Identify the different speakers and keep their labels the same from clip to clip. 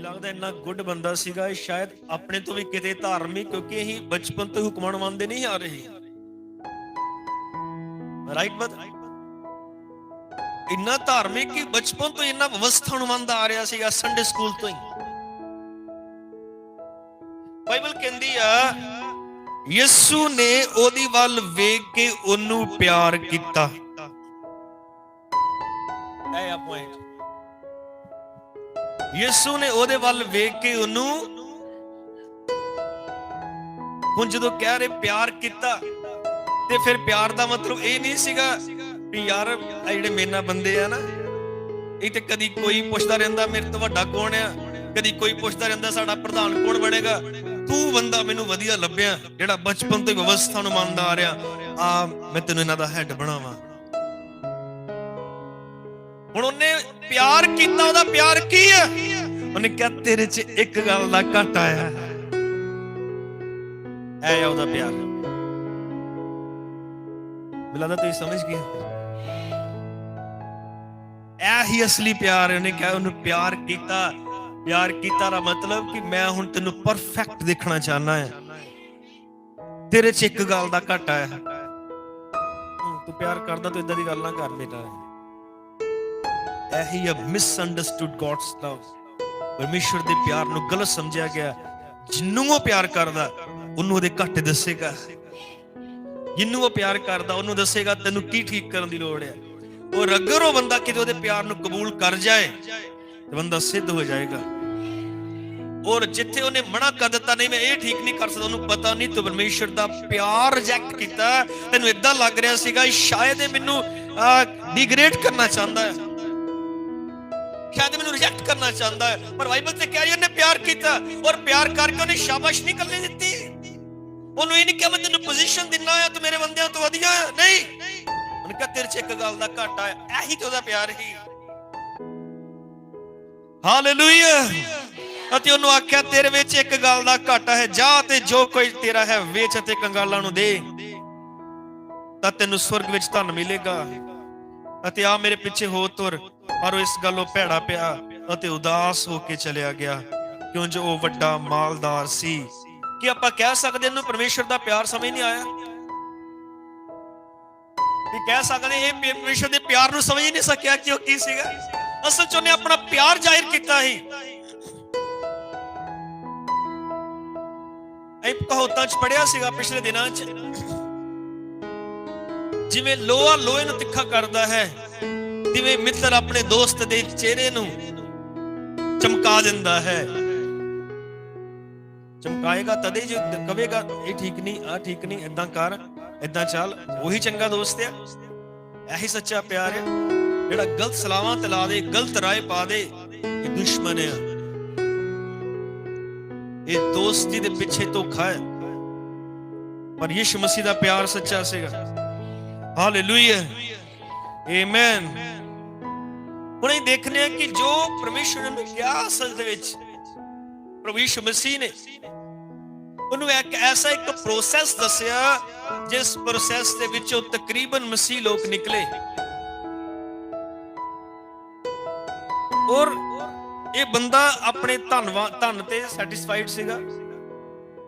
Speaker 1: ਲੱਗਦਾ ਇੰਨਾ ਗੁੱਡ ਬੰਦਾ ਸੀਗਾ ਇਹ ਸ਼ਾਇਦ ਆਪਣੇ ਤੋਂ ਵੀ ਕਿਤੇ ਧਾਰਮਿਕ, ਕਿਉਂਕਿ ਅਸੀਂ ਬਚਪਨ ਤੋਂ ਹੁਕਮਾਂ ਮੰਨਦੇ ਨਹੀਂ ਆ ਰਹੇ। ਰਾਈਟ ਬਤ ਇੰਨਾ ਧਾਰਮਿਕ ਕਿ ਬਚਪਨ ਤੋਂ ਇੰਨਾ ਵਿਵਸਥਾ ਨੂੰ ਮੰਨਦਾ ਆ ਰਿਹਾ ਸੀਗਾ ਸੰਡੇ ਸਕੂਲ ਤੋਂ ਹੀ। ਬਾਈਬਲ ਕਹਿੰਦੀ ਆ, ਯਿਸੂ ਨੇ ਉਹਦੀ ਵੱਲ ਵੇਖ ਕੇ ਉਹਨੂੰ ਪਿਆਰ ਕੀਤਾ। ਇਹ ਆ ਪੁਆਇੰਟ ਯਿਸੂ ਨੇ ਉਹਦੇ ਵੱਲ ਵੇਖ ਕੇ ਉਹਨੂੰ ਹੁਣ ਜਦੋਂ ਕਹਿ ਰਹੇ ਪਿਆਰ ਕੀਤਾ, ਤੇ ਫਿਰ ਪਿਆਰ ਦਾ ਮਤਲਬ ਇਹ ਨਹੀਂ ਸੀਗਾ ਵੀ ਯਾਰ ਇਹ ਜਿਹੜੇ ਮੇਰੇ ਨਾਲ ਬੰਦੇ ਆ ਨਾ, ਇਹ ਤੇ ਕਦੀ ਕੋਈ ਪੁੱਛਦਾ ਰਹਿੰਦਾ, ਮੇਰੇ ਤੋਂ ਵੱਡਾ ਕੌਣ ਆ? ਕਦੀ ਕੋਈ ਪੁੱਛਦਾ ਰਹਿੰਦਾ, ਸਾਡਾ ਪ੍ਰਧਾਨ ਕੌਣ ਬਣੇਗਾ? ਤੂੰ ਬੰਦਾ ਮੈਨੂੰ ਵਧੀਆ ਲੱਭਿਆ, ਜਿਹੜਾ ਬਚਪਨ ਤੋਂ ਵਿਵਸਥਾ ਨੂੰ ਮੰਨਦਾ ਆ ਰਿਹਾ, ਆ, ਮੈਂ ਤੈਨੂੰ ਇਹਨਾਂ ਦਾ ਹੈੱਡ ਬਣਾਵਾਂ। ਹੁਣ ਉਹਨੇ ਪਿਆਰ ਕੀਤਾ, ਉਹਦਾ ਪਿਆਰ ਕੀ ਹੈ? ਉਹਨੇ ਕਿਹਾ, ਤੇਰੇ 'ਚ ਇੱਕ ਗੱਲ ਦਾ ਘਾਟਾ ਆਇਆ ਹੈ ਐ ਉਹਦਾ ਪਿਆਰ। ਮਿਲਦਾ ਤੁਸੀਂ ਸਮਝ ਗਏ? ਇਹ ਹੀ ਅਸਲੀ ਪਿਆਰ ਉਹਨੇ ਕਿਹਾ, ਉਹਨੂੰ ਪਿਆਰ ਕੀਤਾ ਪਿਆਰ ਕੀਤਾ ਦਾ ਮਤਲਬ ਕਿ ਮੈਂ ਹੁਣ ਤੈਨੂੰ ਪਰਫੈਕਟ ਦੇਖਣਾ ਚਾਹਨਾ ਹੈ। ਤੇਰੇ 'ਚ ਇੱਕ ਗੱਲ ਦਾ ਘਾਟਾ ਆਇਆ ਹੈ ਤੂੰ ਪਿਆਰ ਕਰਦਾ, ਤੂੰ ਇਦਾਂ ਦੀ ਗੱਲ ਨਾ ਕਰ ਮੇਰਾ ਇਹ ਆ ਮਿਸਅੰਡਰਸਟੂਡ ਗॉड्स ਲਵ ਪਰਮੇਸ਼ਵਰ ਦੇ ਪਿਆਰ ਨੂੰ ਗਲਤ ਸਮਝਿਆ ਗਿਆ। ਜਿੰਨੂੰ ਉਹ ਪਿਆਰ ਕਰਦਾ, ਉਹਨੂੰ ਉਹਦੇ ਘਾਟੇ ਦੱਸੇਗਾ। ਜਿੰਨੂੰ ਉਹ ਪਿਆਰ ਕਰਦਾ, ਉਹਨੂੰ ਦੱਸੇਗਾ, ਤੈਨੂੰ ਕੀ ਠੀਕ ਕਰਨ ਦੀ ਲੋੜ ਹੈ? ਔਰ ਅਗਰ ਉਹ ਬੰਦਾ ਕਿਤੇ ਉਹਦੇ ਪਿਆਰ ਨੂੰ ਕਬੂਲ ਕਰ ਜਾਏ, ਤੇ ਬੰਦਾ ਸਿੱਧ ਹੋ ਜਾਏਗਾ। ਔਰ ਜਿੱਥੇ ਉਹਨੇ ਮਨਾ ਕਰ ਦਿੱਤਾ, ਨਹੀਂ, ਮੈਂ ਇਹ ਠੀਕ ਨਹੀਂ ਕਰ ਸਕਦਾ, ਉਹਨੂੰ ਪਤਾ ਨਹੀਂ, ਤੂੰ ਪਰਮੇਸ਼ਰ ਦਾ ਪਿਆਰ ਰਿਜੈਕਟ ਕੀਤਾ ਤੈਨੂੰ ਇਦਾਂ ਲੱਗ ਰਿਹਾ ਸੀਗਾ ਸ਼ਾਇਦ ਇਹ ਮੈਨੂੰ ਡਿਗਰੇਡ ਕਰਨਾ ਚਾਹੁੰਦਾ ਹੈ। ਮੈਨੂੰ ਰਿਜੈਕਟ ਕਰਨਾ ਚਾਹੁੰਦਾ ਹੈ। ਪਰ ਬਾਈਬਲ ਤੇ ਕਹਿ ਰਹੀ ਉਹਨੇ ਪਿਆਰ ਕੀਤਾ ਔਰ ਪਿਆਰ ਕਰਕੇ ਉਹਨੇ ਸ਼ਾਬਾਸ਼ ਨਹੀਂ ਉਹਨੂੰ ਇਹ ਨਹੀਂ ਕਿਹਾ, ਮੈਂ ਤੈਨੂੰ ਪੋਜੀਸ਼ਨ ਦਿੰਨਾ ਆ, ਤੂੰ ਮੇਰੇ ਬੰਦਿਆਂ ਤੋਂ ਵਧੀਆ ਨਹੀਂ। ਉਹਨੇ ਕਿਹਾ, ਤੇਰੇ 'ਚ ਇੱਕ ਗੱਲ ਦਾ ਘਾਟਾ ਹੈ ਇਹੀ ਤੇ ਉਹਦਾ ਪਿਆਰ ਹੀ। ਹਾਲੇਲੂਇਆ ਅਤੇ ਉਹਨੂੰ ਆਖਿਆ, ਤੇਰੇ ਵਿੱਚ ਇੱਕ ਗੱਲ ਦਾ ਘਾਟਾ ਹੈ, ਜਾ ਤੇ ਜੋ ਕੋਈ ਤੇਰਾ ਹੈ, ਵੇਚ ਅਤੇ ਕੰਗਾਲਾਂ ਨੂੰ ਦੇ। ਤਾਂ ਤੈਨੂੰ ਸਵਰਗ ਵਿੱਚ ਧਨ ਮਿਲੇਗਾ। ਅਤੇ ਆ ਮੇਰੇ ਪਿੱਛੇ ਹੋ ਤੁਰ ਪਰ ਇਸ ਗੱਲੋਂ ਭੈੜਾ ਪਿਆ। ਅਤੇ ਉਦਾਸ ਹੋ ਕੇ ਚਲਿਆ ਗਿਆ। ਕਿਉਂ ਉਹ ਵੱਡਾ ਮਾਲਦਾਰ ਸੀ? ਕਿ ਆਪਾਂ ਕਹਿ ਸਕਦੇ ਇਹਨੂੰ ਪਰਮੇਸ਼ਰ ਦਾ ਪਿਆਰ ਸਮਝ ਨਹੀਂ ਆਇਆ? ਵੀ ਕਹਿ ਸਕਦੇ ਇਹ ਪਰਮੇਸ਼ਰ ਦੇ ਪਿਆਰ ਨੂੰ ਸਮਝ ਨਹੀਂ ਸਕਿਆ ਕਿ ਉਹ ਕੀ ਸੀਗਾ। ਅਸਲ ਚ ਉਹਨੇ ਆਪਣਾ ਪਿਆਰ ਜ਼ਾਹਿਰ ਕੀਤਾ ਸੀ। ਇਹ ਕਹੋਤਾਂ ਚ ਪੜਿਆ ਸੀਗਾ ਪਿਛਲੇ ਦਿਨਾਂ ਚ। ਜਿਵੇਂ ਲੋਹਾ ਲੋਹੇ ਨੂੰ ਤਿੱਖਾ ਕਰਦਾ ਹੈ ਜਿਵੇਂ ਮਿੱਤਰ ਆਪਣੇ ਦੋਸਤ ਦੇ ਚਿਹਰੇ ਨੂੰ ਚਮਕਾ ਦਿੰਦਾ ਹੈ। ਚਮਕਾਏਗਾ ਤਦੇ ਜੋ ਕਵੇਗਾ, ਇਹ ਠੀਕ ਨਹੀਂ ਆ ਠੀਕ ਨਹੀਂ ਇਦਾਂ ਕਰ ਇਦਾਂ ਚੱਲ, ਉਹੀ ਚੰਗਾ ਦੋਸਤ ਆ। ਇਹੀ ਸੱਚਾ ਪਿਆਰ ਹੈ ਜਿਹੜਾ ਗਲਤ ਸਲਾਵਾਂ ਤਲਾ ਦੇ, ਗਲਤ ਰਾਏ ਪਾ ਦੇ, ਇਹ ਦੁਸ਼ਮਣ ਆ। ਇਹ ਦੋਸਤੀ ਦੇ ਪਿੱਛੇ ਧੋਖਾ ਹੈ। ਪਰ ਯਿਸੂ ਮਸੀਹ ਦਾ ਪਿਆਰ ਸੱਚਾ ਸੀਗਾ। ਹਾਲੇਲੂਇਆ। ਆਮੇਨ ਹੁਣ ਇਹ ਦੇਖਨੇ ਆ ਕਿ ਜੋ ਪਰਮੇਸ਼ਵਰ ਨੇ ਕਿਹਾ ਅਸਲ ਦੇ ਵਿੱਚ, ਪ੍ਰਭੂ ਯਿਸੂ ਮਸੀਹ ਨੇ। ਉਹਨੂੰ ਇੱਕ ਐਸਾ ਇੱਕ ਪ੍ਰੋਸੈਸ ਦੱਸਿਆ, ਜਿਸ ਪ੍ਰੋਸੈਸ ਦੇ ਵਿੱਚੋਂ ਤਕਰੀਬਨ ਮਸੀਹ ਲੋਕ ਨਿਕਲੇ। ਔਰ ਇਹ ਬੰਦਾ ਆਪਣੇ ਧੰਨਵਾਦ ਧੰਨ ਤੇ ਸੈਟੀਸਫਾਈਡ ਸੀਗਾ।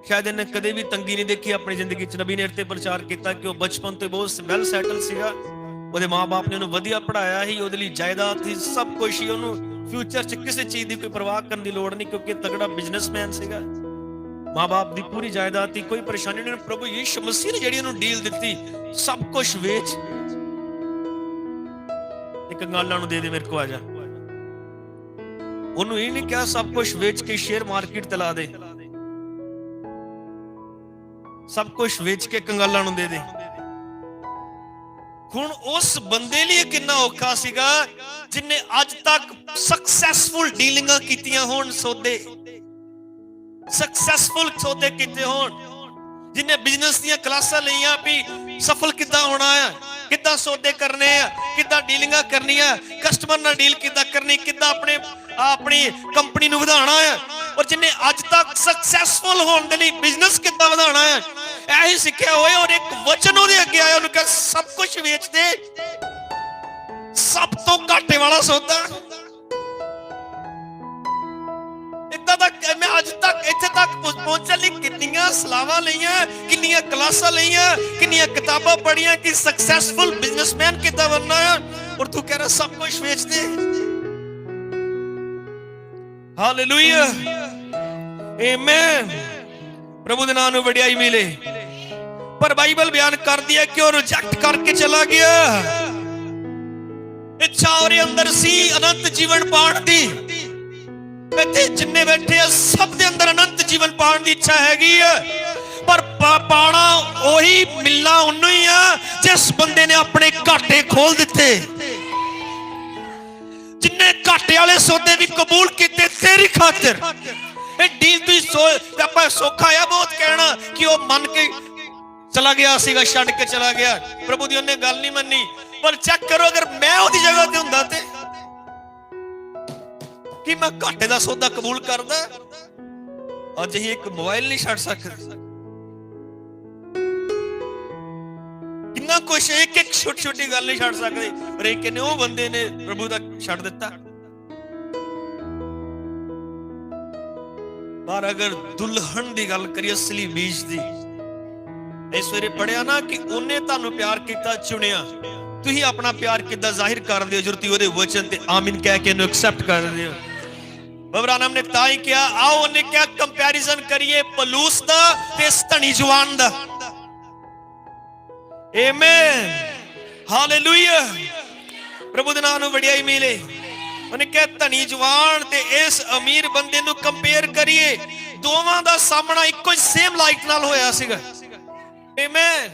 Speaker 1: ਸ਼ਾਇਦ ਇਹਨੇ ਕਦੇ ਵੀ ਤੰਗੀ ਨਹੀਂ ਦੇਖੀ, ਆਪਣੀ ਜ਼ਿੰਦਗੀ 'ਚ ਨਬੀ ਨੇ ਇੱਥੇ ਪ੍ਰਚਾਰ ਕੀਤਾ ਕਿ ਉਹ ਬਚਪਨ ਤੋਂ ਬਹੁਤ ਵੈਲ ਸੈਟਲ ਸੀਗਾ। ਉਹਦੇ ਮਾਪੇ ਨੇ ਉਹਨੂੰ ਵਧੀਆ ਪੜਾਇਆ ਸੀ, ਉਹਦੇ ਲਈ ਜਾਇਦਾਦ ਸੀ, ਸਭ ਕੁਝ ਸੀ, ਉਹਨੂੰ ਫਿਊਚਰ 'ਚ ਕਿਸੇ ਚੀਜ਼ ਦੀ ਕੋਈ ਪਰਵਾਹ ਕਰਨ ਦੀ ਲੋੜ ਨਹੀਂ, ਕਿਉਂਕਿ ਤਗੜਾ ਬਿਜ਼ਨਸਮੈਨ ਸੀਗਾ। ਮਾਪੇ ਦੀ ਪੂਰੀ ਜਾਇਦਾਦ ਦੀ ਕੋਈ ਪਰੇਸ਼ਾਨੀ ਨਹੀਂ ਪ੍ਰਭੂ ਯੀਸ਼ੂ ਮਸੀਹ ਨੇ ਜਿਹੜੀ ਉਹਨੂੰ ਡੀਲ ਦਿੱਤੀ, ਸਭ ਕੁਝ ਵੇਚ। ਇੱਕ ਗਾਲਾਂ ਨੂੰ ਦੇ ਦੇ ਮੇਰੇ ਕੋ, ਆ ਜਾ। ਉਹਨੂੰ ਇਹ ਨਹੀਂ ਕਿਹਾ ਸਭ ਕੁਝ ਵੇਚ ਕੇ ਸ਼ੇਅਰ ਮਾਰਕੀਟ ਤੇ ਲਾ ਦੇ। ਸਭ ਕੁਝ ਵੇਚ ਕੇ ਕੰਗਾਲਾਂ ਨੂੰ ਦੇ ਦੇ। ਹੁਣ ਉਸ ਬੰਦੇ ਲਈ ਕਿੰਨਾ ਔਖਾ ਸੀਗਾ ਜਿਨੇ ਅੱਜ ਤੱਕ ਸਕਸੈਸਫੁਲ ਡੀਲਿੰਗਾਂ ਕੀਤੀਆਂ ਹੋਣ ਸੌਦੇ। ਸਕਸੈਸਫੁਲ ਸੌਦੇ ਕੀਤੇ ਹੋਣ। ਜਿਨੇ ਬਿਜ਼ਨਸ ਦੀਆਂ ਕਲਾਸਾਂ ਲਈਆਂ ਵੀ ਸਫਲ ਕਿੱਦਾਂ ਹੋਣਾ ਹੈ ਕਿੱਦਾਂ ਸੌਦੇ ਕਰਨੇ ਆ, ਕਿੱਦਾਂ ਡੀਲਿੰਗਾਂ ਕਰਨੀਆਂ ਕਸਟਮਰ ਨਾਲ ਡੀਲ ਕਿੱਦਾਂ ਕਰਨੀ, ਕਿੱਦਾਂ ਆਪਣੇ, ਆਪਣੀ ਕੰਪਨੀ ਨੂੰ ਵਧਾਉਣਾ ਹੈ ਔਰ ਜਿਨੇ ਅੱਜ ਤੱਕ ਸਕਸੈਸਫੁਲ ਹੋਣ ਦੇ ਲਈ ਬਿਜ਼ਨਸ ਕਿੱਦਾਂ ਵਧਾਉਣਾ ਹੈ ਇਹੀ ਸਿੱਖਿਆ ਹੋਏ ਔਰ ਇੱਕ ਵਚਨ ਉਹਦੇ ਅੱਗੇ ਆਇਆ, ਉਹਨੂੰ ਕਿਹਾ, ਸਭ ਕੁਝ ਵੇਚ ਦੇ ਸਭ ਤੋਂ ਘਾਟੇ ਵਾਲਾ ਸੌਦਾ। ਕਿ ਮੈਂ ਅੱਜ ਤੱਕ, ਇੱਥੇ ਤੱਕ ਪਹੁੰਚਣ ਲਈ ਕਿੰਨੀਆਂ ਸਲਾਵਾਂ ਲਈਆਂ, ਕਿੰਨੀਆਂ ਕਲਾਸਾਂ ਲਈਆਂ, ਕਿੰਨੀਆਂ ਕਿਤਾਬਾਂ ਪੜ੍ਹੀਆਂ, ਕਿ ਸਕਸੈਸਫੁਲ ਬਿਜ਼ਨਸਮੈਨ ਕਿੱਦਾਂ ਬਣਨਾ ਹੈ ਔਰ ਤੂੰ ਕਹਿ ਰਿਹਾ, ਸਭ ਕੁਝ ਵੇਚ ਦੇ ਹਾਲੇਲੂਇਆ ਆਮੇਨ ਪ੍ਰਭੂ ਦੇ ਨਾਮ ਨੂੰ ਵਡਿਆਈ ਮਿਲੇ। ਪਰ ਬਾਈਬਲ ਬਿਆਨ ਕਰਦੀ ਹੈ ਕਿ ਉਹ ਰਿਜੈਕਟ ਕਰਕੇ ਚਲਾ ਗਿਆ। ਇੱਛਾ ਉਹਦੇ ਅੰਦਰ ਸੀ, ਅਨੰਤ ਜੀਵਨ ਪਾਣ ਦੀ। ਇੱਥੇ ਜਿੰਨੇ ਬੈਠੇ ਆ, ਸਭ ਦੇ ਅੰਦਰ ਅਨੰਤ ਜੀਵਨ ਪਾਣ ਦੀ ਇੱਛਾ ਹੈਗੀ ਆ। ਪਰ ਪਾਣਾ ਉਹੀ ਮਿਲਣਾ ਉਹਨੂੰ ਹੀ ਆ, ਜਿਸ ਬੰਦੇ ਨੇ ਆਪਣੇ ਘਾਟੇ ਖੋਲ ਦਿੱਤੇ। ਜਿੰਨੇ ਘਾਟੇ ਵਾਲੇ ਸੌਦੇ ਵੀ ਕਬੂਲ ਕੀਤੇ, ਤੇਰੀ ਖਾਤਰ। ਇਹ ਡੀਲ ਦੀ ਸੋ, ਆਪਾਂ ਸੌਖਾ ਆ ਬਹੁਤ ਕਹਿਣਾ ਕਿ ਉਹ ਮੰਨ ਕੇ ਚਲਾ ਗਿਆ ਸੀਗਾ, ਛੱਡ ਕੇ ਚਲਾ ਗਿਆ। ਪ੍ਰਭੂ ਦੀ ਉਹਨੇ ਗੱਲ ਨਹੀਂ ਮੰਨੀ। ਪਰ ਚੈੱਕ ਕਰੋ, ਅਗਰ ਮੈਂ ਉਹਦੀ ਜਗ੍ਹਾ ਤੇ ਹੁੰਦਾ ਤੇ ਕਿ ਮੈਂ ਘਾਟੇ ਦਾ ਸੌਦਾ ਕਬੂਲ ਕਰਦਾ? ਅੱਜ ਹੀ ਇੱਕ ਮੋਬਾਈਲ ਨਹੀਂ ਛੱਡ ਸਕਦੇ। ਕਿੰਨਾ ਕੁਛ ਇੱਕ ਇੱਕ ਛੋਟੀ ਛੋਟੀ ਗੱਲ ਨਹੀਂ ਛੱਡ ਸਕਦੇ। ਪਰ ਇਹ ਕਿਨੇ ਉਹ ਬੰਦੇ ਨੇ ਪ੍ਰਭੂ ਦਾ ਛੱਡ ਦਿੱਤਾ। ਪਰ ਅਗਰ ਦੁਲਹਨ ਦੀ ਗੱਲ ਕਰੀਏ, ਅਸਲੀ ਬੀਜ ਦੀ ਇਸ ਸਵੇਰੇ ਪੜਿਆ ਨਾ ਕਿ ਉਹਨੇ ਤੁਹਾਨੂੰ ਪਿਆਰ ਕੀਤਾ, ਚੁਣਿਆ। ਤੁਸੀਂ ਆਪਣਾ ਪਿਆਰ ਕਿੱਦਾਂ ਜ਼ਾਹਿਰ ਕਰਦੇ ਹੋ ਜਦੋਂ ਉਹਦੇ ਵਚਨ ਤੇ ਆਮੀਨ ਕਹਿ ਕੇ ਇਹਨੂੰ ਐਕਸੈਪਟ ਕਰਦੇ ਹੋ। ਬਬਰਾਨਮ ਨੇ ਤਾਂ ਹੀ ਕਿਹਾ, ਆਓ ਉਹਨੇ ਕਿਹਾ ਕੰਪੈਰੀਜ਼ਨ ਕਰੀਏ ਪਲੂਸ ਦਾ ਤੇ ਇਸ ਜਵਾਨ ਦਾ। ਆਮੇਨ ਹਾਲੇਲੂਇਆ ਪ੍ਰਭੂ ਦੇ ਨਾਮ ਨੂੰ ਵਡਿਆਈ ਮਿਲੇ। ਉਹਨੇ ਕਿਹਾ, ਧਣੀ ਜਵਾਨ ਤੇ ਇਸ ਅਮੀਰ ਬੰਦੇ ਨੂੰ ਕੰਪੇਅਰ ਕਰੀਏ, ਦੋਵਾਂ ਦਾ ਸਾਹਮਣਾ ਇੱਕੋ ਹੀ ਸੇਮ ਲਾਈਟ ਨਾਲ ਹੋਇਆ ਸੀਗਾ। ਆਮੇਨ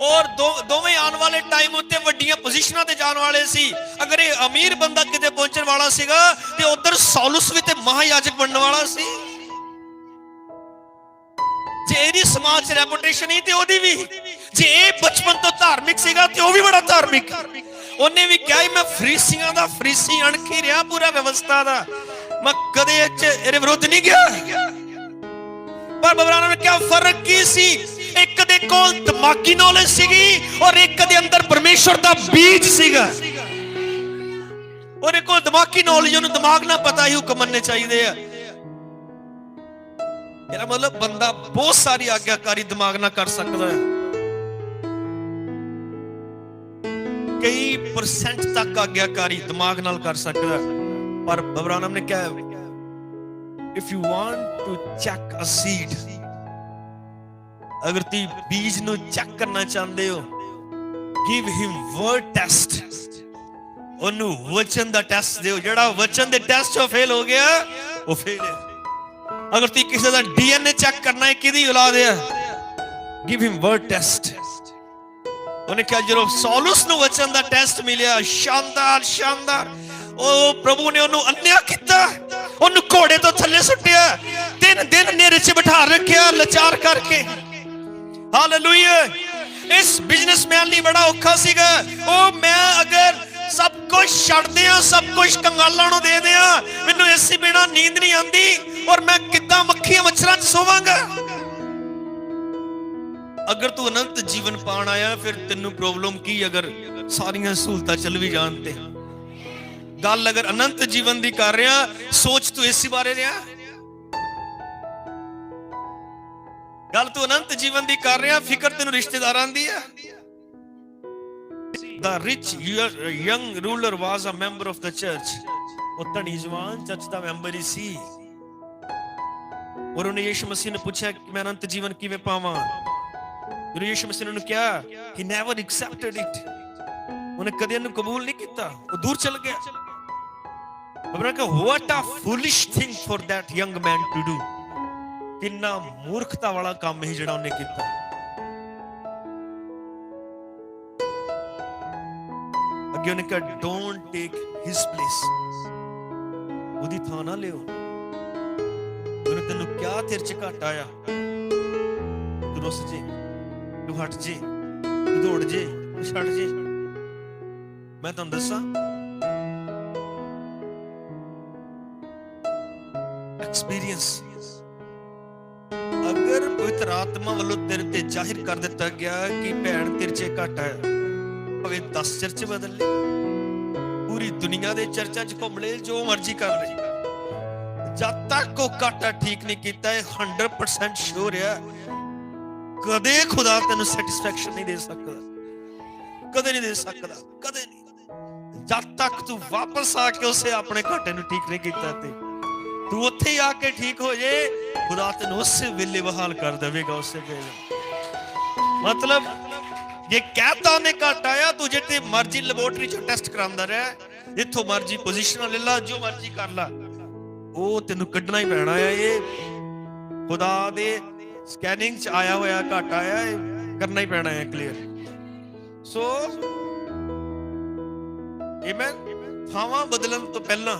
Speaker 1: ਔਰ ਦੋਵੇਂ ਆਉਣ ਵਾਲੇ ਟਾਈਮ ਉੱਤੇ ਵੱਡੀਆਂ ਪੋਜੀਸ਼ਨਾਂ ਤੇ ਜਾਣ ਵਾਲੇ ਸੀ। ਅਗਰ ਇਹ ਅਮੀਰ ਬੰਦਾ ਕਿਤੇ ਪਹੁੰਚਣ ਵਾਲਾ ਸੀਗਾ, ਤੇ ਉਧਰ ਸੌਲਸ ਵੀ ਤੇ ਮਹਾਯਾਜਕ ਬਣਨ ਵਾਲਾ ਸੀ। ਜੇ ਇਹਦੀ ਸਮਾਜ 'ਚ ਰੈਪੂਟੇਸ਼ਨ ਹੀ ਤੇ ਉਹਦੀ ਵੀ। ਜੇ ਇਹ ਬਚਪਨ ਤੋਂ ਧਾਰਮਿਕ ਸੀਗਾ, ਤੇ ਉਹ ਵੀ ਬੜਾ ਧਾਰਮਿਕ। ਉਹਨੇ ਵੀ ਕਿਹਾ, ਮੈਂ ਫਰੀਸੀਆਂ ਦਾ ਫਰੀਸੀ ਅਣਖੀ ਰਿਹਾ ਪੂਰਾ ਵਿਵਸਥਾ ਦਾ। ਮੈਂ ਕਦੇ ਇਹ ਇਹਦੇ ਵਿਰੁੱਧ ਨਹੀਂ ਗਿਆ। ਪਰ ਬਬਰਾਨਾ ਨੇ ਕਿਹਾ, ਫ਼ਰਕ ਕੀ ਸੀ? ਇੱਕ ਕੋਲ ਦਿਮਾਗੀ ਨੌਲੇਜ ਸੀਗੀ ਔਰ ਇੱਕ ਦੇ ਅੰਦਰ ਪਰਮੇਸ਼ਵਰ ਦਾ ਬੀਜ ਸੀਗਾ। ਉਹਦੇ ਕੋਲ ਦਿਮਾਗੀ ਨੌਲੇਜ ਉਹਨੂੰ ਦਿਮਾਗ ਨਾਲ ਪਤਾ ਹੀ ਹੁਕਮ ਮੰਨਣੇ ਚਾਹੀਦੇ ਆ। ਇਹਦਾ ਮਤਲਬ ਬੰਦਾ ਬਹੁਤ ਸਾਰੀ ਆਗਿਆਕਾਰੀ ਦਿਮਾਗ ਨਾਲ ਕਰ ਸਕਦਾ ਹੈ। ਕਈ ਪਰਸੈਂਟ ਤੱਕ ਆਗਿਆਕਾਰੀ ਦਿਮਾਗ ਨਾਲ ਕਰ ਸਕਦਾ ਹੈ। ਪਰ ਬਬਰਾਨਮ ਨੇ ਕਿਹਾ if you want to check a seed ਅਗਰ ਤੁਸੀਂ ਬੀਜ ਨੂੰ ਚੈੱਕ ਕਰਨਾ ਚਾਹੁੰਦੇ ਹੋ ਗਿਵ ਹਿਮ ਵਰਡ ਟੈਸਟ ਉਹਨੂੰ ਵਚਨ ਦਾ ਟੈਸਟ ਦਿਓ। ਜਿਹੜਾ ਵਚਨ ਦੇ ਟੈਸਟ 'ਚੋਂ ਫੇਲ ਹੋ ਗਿਆ, ਉਹ ਫੇਲ ਹੈ। ਅਗਰ ਤੁਸੀਂ ਕਿਸੇ ਦਾ ਡੀਐਨਏ ਚੈੱਕ ਕਰਨਾ ਹੈ, ਕਿਹਦੀ ਔਲਾਦ ਹੈ? ਗਿਵ ਹਿਮ ਵਰਡ ਟੈਸਟ ਉਹਨੇ ਕਿਹਾ, ਜਦੋਂ ਸੌਲਸ ਨੂੰ ਵਚਨ ਦਾ ਟੈਸਟ ਮਿਲਿਆ, ਸ਼ਾਨਦਾਰ ਸ਼ਾਨਦਾਰ। ਉਹ ਪ੍ਰਭੂ ਨੇ ਉਹਨੂੰ ਅੰਨਿਆ ਕੀਤਾ। ਉਹਨੂੰ ਘੋੜੇ ਤੋਂ ਥੱਲੇ ਸੁੱਟਿਆ। ਤਿੰਨ ਦਿਨ ਨੇਰੇ 'ਚ ਬਿਠਾ ਰੱਖਿਆ, ਲਾਚਾਰ ਕਰਕੇ। ਹਾਲੇਲੂਇਆ ਇਸ ਬਿਜ਼ਨਸਮੈਨ ਲਈ ਬੜਾ ਔਖਾ ਸੀਗਾ। ਉਹ ਮੈਂ ਅਗਰ ਸਭ ਕੁਝ ਛੱਡ ਦਿਆਂ ਸਭ ਕੁਝ ਕੰਗਾਲਾਂ ਨੂੰ ਦੇ ਦਿਆਂ ਮੈਨੂੰ ਇਸੇ ਬਿਨਾ ਨੀਂਦ ਨਹੀਂ ਆਉਂਦੀ ਔਰ ਮੈਂ ਕਿੱਦਾਂ ਮੱਖੀਆਂ ਮੱਛਰਾਂ 'ਚ ਸੋਵਾਂਗਾ? ਅਗਰ ਤੂੰ ਅਨੰਤ ਜੀਵਨ ਪਾਣ ਆਇਆ, ਫਿਰ ਤੈਨੂੰ ਪ੍ਰੋਬਲਮ ਕੀ ਅਗਰ ਸਾਰੀਆਂ ਸਹੂਲਤਾਂ ਚੱਲ ਵੀ ਜਾਣ ਤੇ? ਗੱਲ ਅਗਰ ਅਨੰਤ ਜੀਵਨ ਦੀ ਕਰ ਰਿਹਾ, ਸੋਚ ਤੂੰ ਇਸੇ ਬਾਰੇ ਰਿਹਾ? ਗੱਲ ਤੂੰ ਅਨੰਤ ਜੀਵਨ ਦੀ ਕਰ ਰਿਹਾ, ਫਿਕਰ ਤੈਨੂੰ ਰਿਸ਼ਤੇਦਾਰਾਂ ਦੀ ਆ। The rich young ruler was a member of the church. ਉਹ ਧਨੀ ਜਵਾਨ ਚਰਚ ਦਾ ਮੈਂਬਰ ਹੀ ਸੀ। ਔਰ ਉਹਨੇ ਯੀਸ਼ੂ ਮਸੀਹ ਨੂੰ ਪੁੱਛਿਆ ਕਿ ਮੈਂ ਅਨੰਤ ਜੀਵਨ ਕਿਵੇਂ ਪਾਵਾਂ? ਜਦੋਂ ਯੀਸ਼ੂ ਮਸੀਹ ਨੇ ਉਹਨੂੰ ਕਿਹਾ, he never accepted it. ਉਹਨੇ ਕਦੇ ਇਹਨੂੰ ਕਬੂਲ ਨਹੀਂ ਕੀਤਾ। ਉਹ ਦੂਰ ਚਲ ਗਿਆ। ਬਬਰਾ ਕਿ what a foolish thing for that young man to do. ਕਿੰਨਾ ਮੂਰਖਤਾ ਵਾਲਾ ਕੰਮ ਹੀ ਜਿਹੜਾ ਉਹਨੇ ਕੀਤਾ। ਅੱਗੇ ਉਹਨੇ ਕਿਹਾ ਡੋਨਟ ਟੇਕ ਹਿਸ ਪਲੇਸ ਉਹਦੀ ਥਾਂ ਨਾ ਲਿਓ। ਉਹਨੇ ਤੈਨੂੰ ਕਿਹਾ, ਤੇਰੇ ਚ ਘਾਟਾ ਆਇਆ ਤੂੰ ਰੁੱਸ ਜੇ, ਤੂੰ ਹਟ ਜੇ, ਤੂੰ ਦੌੜ ਜੇ, ਤੂੰ ਛੱਡ ਜੇ। ਮੈਂ ਤੁਹਾਨੂੰ ਦੱਸਾਂ। ਐਕਸਪੀਰੀਅੰਸ ਪਵਿੱਤਰ ਆਤਮਾ ਵੱਲੋਂ ਤੇਰੇ ਤੇ ਜ਼ਾਹਿਰ ਕਰ ਦਿੱਤਾ ਗਿਆ ਕਿ ਭੈਣ ਤੇਰੇ 'ਚ ਘਾਟਾ ਹੈ। ਭਾਵੇਂ 10 ਚਰਚ ਬਦਲ ਲੈ, ਪੂਰੀ ਦੁਨੀਆ ਦੇ ਚਰਚਾਂ 'ਚ ਘੁੰਮ ਲੈ, ਜੋ ਮਰਜ਼ੀ ਕਰ ਲੈ। ਜਦ ਤੱਕ ਉਹ ਘਾਟਾ ਠੀਕ ਨਹੀਂ ਕੀਤਾ, ਇਹ 100% ਸ਼ੋਰ ਹੈ ਕਦੇ ਖੁਦਾ ਤੈਨੂੰ ਸੈਟੀਸਫੈਕਸ਼ਨ ਨਹੀਂ ਦੇ ਸਕਦਾ। ਕਦੇ ਨਹੀਂ ਦੇ ਸਕਦਾ, ਕਦੇ ਨਹੀਂ। ਜਦ ਤੱਕ ਤੂੰ ਵਾਪਸ ਆ ਕੇ ਉਸੇ ਆਪਣੇ ਘਾਟੇ ਨੂੰ ਠੀਕ ਨਹੀਂ ਕੀਤਾ ਤੇ ਤੂੰ ਉੱਥੇ ਆ ਕੇ ਠੀਕ ਹੋ ਜੇ। ਖੁਦਾ ਤੈਨੂੰ ਉਸੇ ਵੇਲੇ ਬਹਾਲ ਕਰ ਦੇਵੇਗਾ, ਉਸੇ ਵੇਲੇ। ਮਤਲਬ ਇਹ ਕਹਤਾ ਉਹਨੇ ਘਟ ਆਇਆ, ਤੂੰ ਜਿੱਥੇ ਮਰਜ਼ੀ ਲੈਬੋਰਟਰੀ ਚ ਟੈਸਟ ਕਰਾਉਂਦਾ ਰਹਿ। ਜਿੱਥੋਂ ਮਰਜ਼ੀ ਪੋਜੀਸ਼ਨ ਲੈ ਲਾ, ਜੋ ਮਰਜ਼ੀ ਕਰ ਲਾ। ਉਹ ਤੈਨੂੰ ਕੱਢਣਾ ਹੀ ਪੈਣਾ ਆ ਇਹ। ਖੁਦਾ ਦੇ ਸਕੈਨਿੰਗ ਚ ਆਇਆ ਹੋਇਆ, ਘਟ ਆਇਆ ਕਰਨਾ ਹੀ ਪੈਣਾ ਹੈ ਕਲੀਅਰ ਸੋ ਆਮੇਨ ਥਾਵਾਂ ਬਦਲਣ ਤੋਂ ਪਹਿਲਾਂ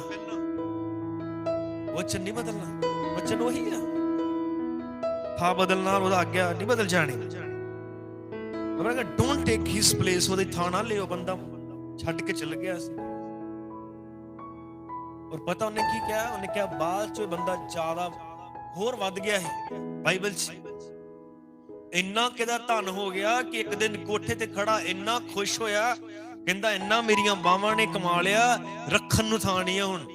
Speaker 1: ਵਚਨ ਨਹੀਂ ਬਦਲਣਾ ਵਚਨ ਉਹੀ ਆ ਥਾਂ ਬਦਲਣਾ ਉਹਦਾ ਆਗਿਆ ਨਹੀਂ ਬਦਲ ਜਾਣੀ ਉਹਨਾਂ ਕਹਿੰਦਾ ਡੋਨਟ ਟੇਕ ਹਿਸ ਪਲੇਸ ਉਹਦੀ ਥਾਂ ਨਾ ਲਿਓ ਬੰਦਾ ਛੱਡ ਕੇ ਚਲ ਗਿਆ ਸੀ ਔਰ ਪਤਾ ਉਹਨੇ ਕੀ ਕਿਹਾ ਉਹਨੇ ਕਿਹਾ ਬਾਅਦ ਚ ਬੰਦਾ ਜ਼ਿਆਦਾ ਹੋਰ ਵੱਧ ਗਿਆ ਹੈ ਬਾਈਬਲ 'ਚ ਇੰਨਾ ਕਿਦਾ ਧਨ ਹੋ ਗਿਆ ਕਿ ਇੱਕ ਦਿਨ ਕੋਠੇ ਤੇ ਖੜਾ ਇੰਨਾ ਖੁਸ਼ ਹੋਇਆ ਕਹਿੰਦਾ ਇੰਨਾ ਮੇਰੀਆਂ ਬਾਹਾਂ ਨੇ ਕਮਾ ਲਿਆ ਰੱਖਣ ਨੂੰ ਥਾਂ ਨਹੀਂ ਆ ਹੁਣ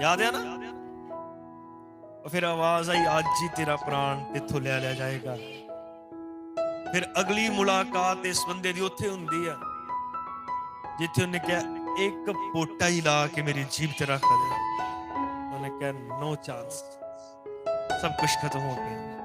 Speaker 1: ਯਾਦ ਆ ਨਾ ਉਹ ਫਿਰ ਆਵਾਜ਼ ਆਈ, ਅੱਜ ਹੀ ਤੇਰਾ ਪ੍ਰਾਣ ਇੱਥੋਂ ਲੈ ਲਿਆ ਜਾਏਗਾ। ਫਿਰ ਅਗਲੀ ਮੁਲਾਕਾਤ ਇਸ ਬੰਦੇ ਦੀ ਉੱਥੇ ਹੁੰਦੀ ਆ, ਜਿੱਥੇ ਉਹਨੇ ਕਿਹਾ, ਇੱਕ ਪੋਟਾ ਹੀ ਲਾ ਕੇ ਮੇਰੀ ਜੀਭ ਤੇ ਰੱਖ ਦੇ। ਉਹਨੇ ਕਿਹਾ ਨੋ ਚਾਂਸ ਸਭ ਕੁਝ ਖਤਮ ਹੋ ਗਿਆ।